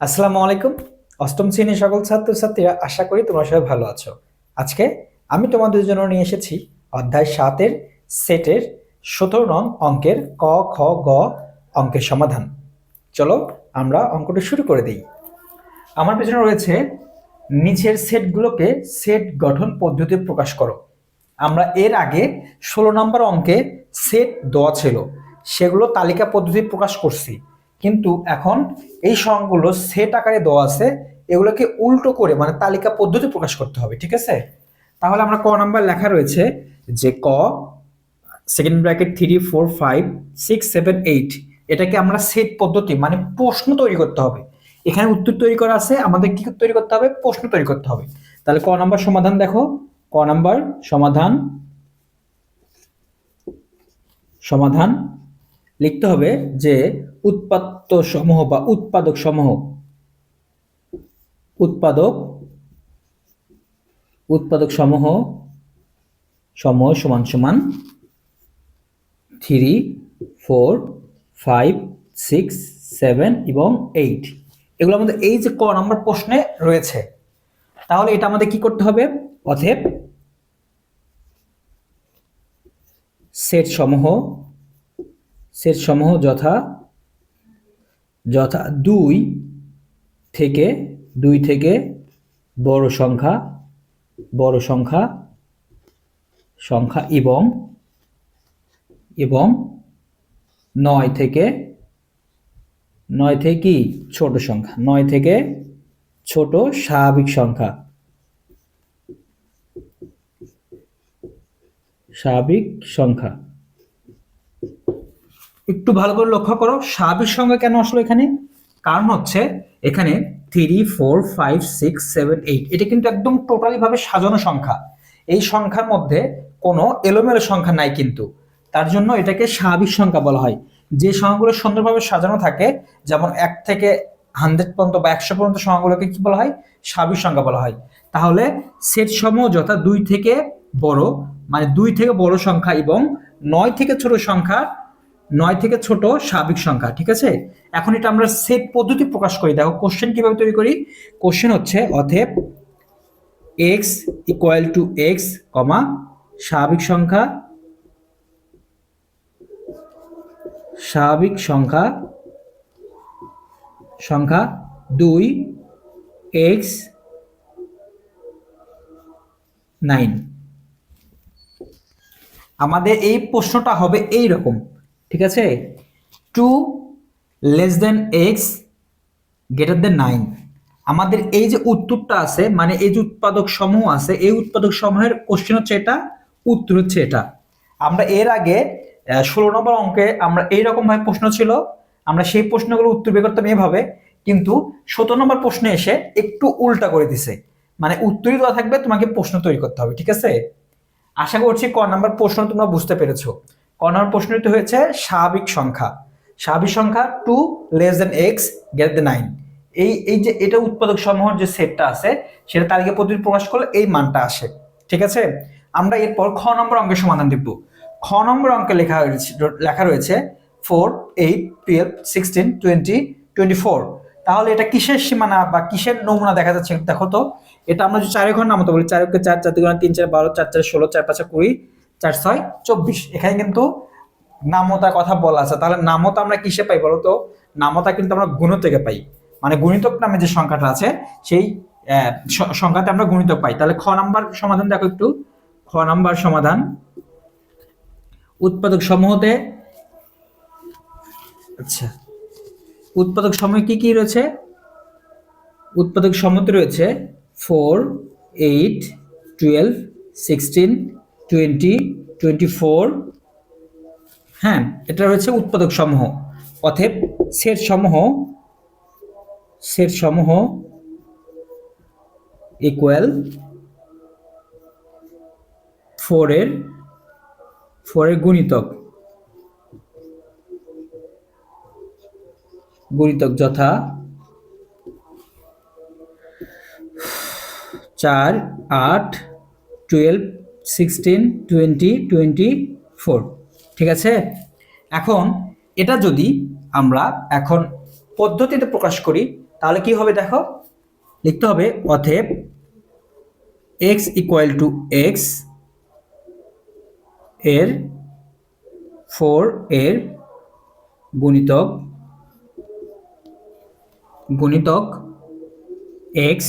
আসসালামু আলাইকুম। অষ্টম শ্রেণির সকল ছাত্রছাত্রীরা আশা করি তোমরা সবাই ভালো আছো। আজকে আমি তোমাদের জন্য নিয়ে এসেছি অধ্যায় সাতের সেটের সতেরো নং অঙ্কের ক, খ, গ অঙ্কের সমাধান। চলো আমরা অঙ্কটা শুরু করে দিই। আমার পেছনে রয়েছে, নিচের সেটগুলোকে সেট গঠন পদ্ধতি প্রকাশ করো। আমরা এর আগে ষোলো নম্বর অঙ্কে সেট দেওয়া ছিল, সেগুলো তালিকা পদ্ধতি প্রকাশ করছি। কিন্তু এখন এই সংখ্যাগুলো সেট আকারে দেওয়া আছে, এগুলোকে উল্টো করে মানে তালিকা পদ্ধতি প্রকাশ করতে হবে, ঠিক আছে? তাহলে আমরা ক নাম্বার লেখা রয়েছে যে ক second bracket three four five six seven eight এটাকে আমরা সেট পদ্ধতি মানে প্রশ্ন তৈরি করতে হবে। এখানে উত্তর তৈরি করা আছে, আমাদের কি তৈরি করতে হবে? প্রশ্ন তৈরি করতে হবে। তাহলে ক নাম্বার সমাধান দেখো, ক নাম্বার সমাধান সমাধান লিখতে হবে যে উৎপাদ্য সমূহ বা উৎপাদক সমূহ উৎপাদক উৎপাদক সমূহ সমূহ সমান সমান three four five six seven এবং এইট এগুলো আমাদের এই যে ক নম্বর প্রশ্নে রয়েছে, তাহলে এটা আমাদের কি করতে হবে? অতএব সেট সমূহ সেট সমূহ যথা যথা দুই থেকে দুই থেকে বড় সংখ্যা বড় সংখ্যা সংখ্যা এবং এবং নয় থেকে নয় থেকে কি? ছোট সংখ্যা। নয় থেকে ছোট স্বাভাবিক সংখ্যা। স্বাভাবিক সংখ্যা। একটু ভালো করে লক্ষ্য করো স্বাভাবিক সংখ্যা কেন আসলো এখানে? কারণ হচ্ছে এখানে three four five six seven eight এটা কিন্তু একদম টোটালি ভাবে সাজানো সংখ্যা। এই সংখ্যার মধ্যে কোনো এলোমেলো সংখ্যা নাই কিন্তু। তার জন্য এটাকে স্বাভাবিক সংখ্যা বলা হয়। যে সংখ্যাগুলো সুন্দরভাবে সাজানো থাকে, যেমন এক থেকে হান্ড্রেড পর্যন্ত বা একশো পর্যন্ত সংখ্যাগুলোকে কি বলা হয়? স্বাভাবিক সংখ্যা বলা হয়। তাহলে সেট সমূহ যথা দুই থেকে বড় মানে দুই থেকে বড় সংখ্যা এবং নয় থেকে ছোট সংখ্যা নয় থেকে ছোট স্বাভাবিক সংখ্যা, ঠিক আছে? এখন এটা আমরা সেট পদ্ধতি প্রকাশ করি। দেখো কোশ্চেন কীভাবে তৈরি করি? কোশ্চেন হচ্ছে অথেব x equal to x comma স্বাভাবিক সংখ্যা স্বাভাবিক সংখ্যা সংখ্যা দুই এক্স নাইন আমাদের এই প্রশ্নটা হবে এই রকম ঠিক আছে? Two less than x greater than nine আমাদের এই যে উত্তরটা আছে মানে এই যে উৎপাদক সমূহ আছে, এই উৎপাদক সমূহের কোশ্চেন হচ্ছে এটা, উত্তর হচ্ছে এটা। আমরা এর আগে ষোলো নম্বর অঙ্কে আমরা এইরকম ভাবে প্রশ্ন ছিল, আমরা সেই প্রশ্নগুলো উত্তর বের করতাম এভাবে, কিন্তু সতেরো নম্বর প্রশ্নে এসে একটু উল্টা করে দিছে। মানে উত্তরই দেওয়া থাকবে, তোমাকে প্রশ্ন তৈরি করতে হবে, ঠিক আছে? আশা করছি ক নাম্বার প্রশ্ন তোমরা বুঝতে পেরেছ। ক নাম্বার প্রশ্নটি হয়েছে স্বাভাবিক সংখ্যা। স্বাভাবিক সংখ্যা two less than x greater than nine এই এই যে এটা উৎপাদক সমূহের যে সেটটা আছে, সেটা তালিকা পদ্ধতি প্রকাশ করলে এই মানটা আসে। ঠিক আছে? আমরা এরপর খ নম্বর অঙ্কের সমাধান দেখব। খ নম্বর অঙ্কে লেখা লেখা রয়েছে four eight twelve sixteen twenty twenty four তাহলে এটা কিসের সীমানা বা কিসের নমুনা দেখা যাচ্ছে? দেখো তো, এটা আমরা যদি চারে ঘর নামতে বলি চারকে চার চার দুগুণ তিন, চার, বারো, চার চার, ষোলো, চার, পাঁচে কুড়ি চার ছয় চব্বিশ। এখানে কিন্তু নামতার কথা বলা আছে। তাহলে নামতা আমরা কিসে পাই বলো তো নামতা কিন্তু আমরা গুণ থেকে পাই। মানে গুণিতক নামে যে সংখ্যাটা আছে, সেই সংখ্যাতে আমরা গুণিতক পাই। তাহলে খ নাম্বার সমাধান দেখো একটু। খ নাম্বার সমাধান। উৎপাদক সমূহতে আচ্ছা উৎপাদক সময় কি কি রয়েছে? উৎপাদক সমূহতে রয়েছে four eight twelve sixteen twenty twenty four. হ্যাঁ এটা রয়েছে উৎপাদক সমূহ। অতএব সেট সমূহ সেট সমূহ ইকুয়াল ফোরের ফোরের গুণিতক। গুণিতক যথা চার, আট twelve sixteen twenty twenty four ঠিক আছে? এখন এটা যদি আমরা এখন পদ্ধতিতে প্রকাশ করি, তাহলে কি হবে দেখো? লিখতে হবে অথেব এক্স ইকুয়াল টু এক্সের ফোর এর গুণিতক গুণিতক x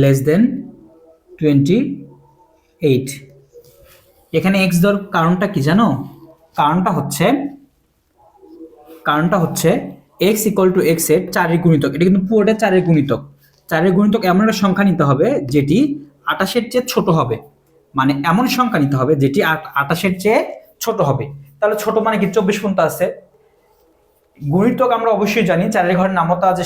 less than twenty eight. এখানে এক্স ধর কারণটা কি জানো? কারণটা হচ্ছে কারণটা হচ্ছে এক্স ইকুয়াল টু এক্সের চারের গুণিতক। এটা কিন্তু পুরোটা চারের গুণিতক। চারের গুণিতক এমন একটা সংখ্যা নিতে হবে যেটি আটাশের চেয়ে ছোট হবে। মানে এমন সংখ্যা নিতে হবে যেটি আট- আটাশের চেয়ে ছোট হবে। তাহলে ছোট মানে কি? চব্বিশ পর্যন্ত আছে। গুণিতক আমরা অবশ্যই জানি, চারের ঘরের নামতা যে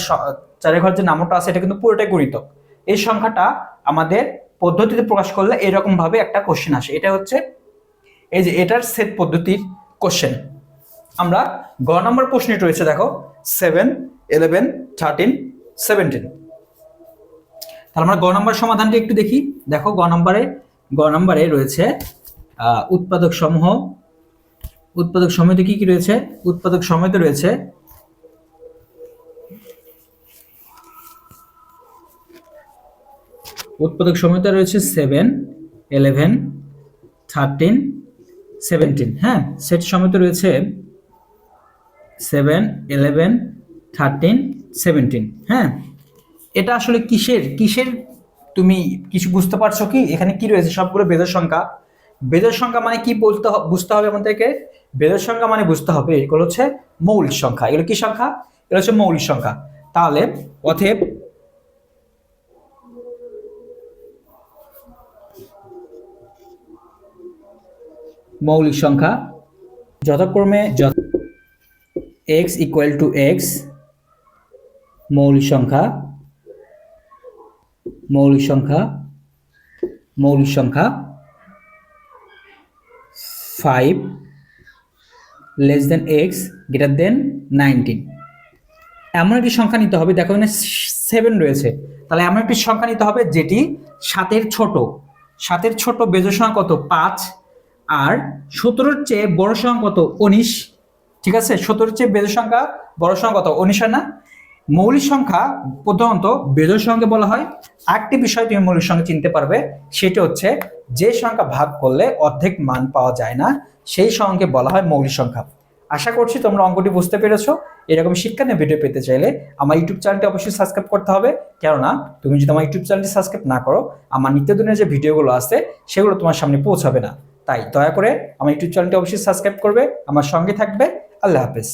চারের ঘর যে নামতা আছে, এটা কিন্তু পুরোটাই গুণিতক। এই সংখ্যাটা আমাদের পদ্ধতিতে প্রকাশ করলে এরকম ভাবে একটা কোশ্চেন আসে। এটা হচ্ছে, এই যে এটার সেট পদ্ধতির কোশ্চেন আমরা গ নম্বর প্রশ্নটি রয়েছে, দেখো সেভেন ইলেভেন থার্টিন সেভেন্টিন তাহলে আমরা গ নম্বর সমাধানটি একটু দেখি। দেখো, গ নম্বরে গ নম্বরে রয়েছে উৎপাদক সমূহ। উৎপাদক সময়তে কি কি রয়েছে? উৎপাদক সময়তে রয়েছে উৎপাদক সময়তে রয়েছে সেভেন এলেভেন থার্টিন সেভেন্টিন হ্যাঁ সেট সময়তে রয়েছে সেভেন এলেভেন থার্টিন সেভেন্টিন হ্যাঁ এটা আসলে কিসের কিসের তুমি কিছু বুঝতে পারছ কি? এখানে কি রয়েছে? সবগুলো বেদের সংখ্যা। বেদের সংখ্যা মানে কি বলতে বুঝতে হবে আমাদেরকে? বেদের সংখ্যা মানে বুঝতে হবে। এগুলো হচ্ছে মৌলিক সংখ্যা। এগুলো কি সংখ্যা? এগুলো হচ্ছে মৌলিক সংখ্যা। তাহলে অথেব মৌলিক সংখ্যা। যথাক্রমে এক্স ইকুয়াল টু এক্স মৌলিক সংখ্যা মৌলিক সংখ্যা মৌলিক সংখ্যা five less than x greater than nineteen এমন একটি সংখ্যা নিতে হবে, দেখো এখানে সেভেন রয়েছে। তাহলে এমন একটি সংখ্যা নিতে হবে, যেটি সাতের ছোট। সাতের ছোট বেজোর সংখ্যা কত? পাঁচ। আর সতেরোর চেয়ে বড় সংখ্যা কত? উনিশ। ঠিক আছে? সতেরোর চেয়ে বেজোর সংখ্যা বড় সংখ্যা কত? উনিশ না? মৌলিক সংখ্যা প্রধানত বেজোর সংখ্যা বলা হয়। আরেকটি বিষয় তুমি মৌলিক সংখ্যা চিনতে পারবে, সেটা হচ্ছে যে সংখ্যা ভাগ করলে অর্ধেক মান পাওয়া যায় না, সেই সংখ্যাকে বলা হয় মৌলিক সংখ্যা। আশা করছি তোমরা অঙ্কটি বুঝতে পেরেছ। এরকম শিক্ষা নিয়ে ভিডিও পেতে চাইলে আমার ইউটিউব চ্যানেলটি অবশ্যই সাবস্ক্রাইব করতে হবে। কেননা, তুমি যদি আমার ইউটিউব চ্যানেলটি সাবস্ক্রাইব না করো, আমার নিত্যদিনের যে ভিডিওগুলো আছে, সেগুলো তোমার সামনে পৌঁছাবে না। তাই দয়া করে আমার ইউটিউব চ্যানেলটি অবশ্যই সাবস্ক্রাইব করবে আমার সঙ্গে থাকবে। আল্লাহ হাফেজ।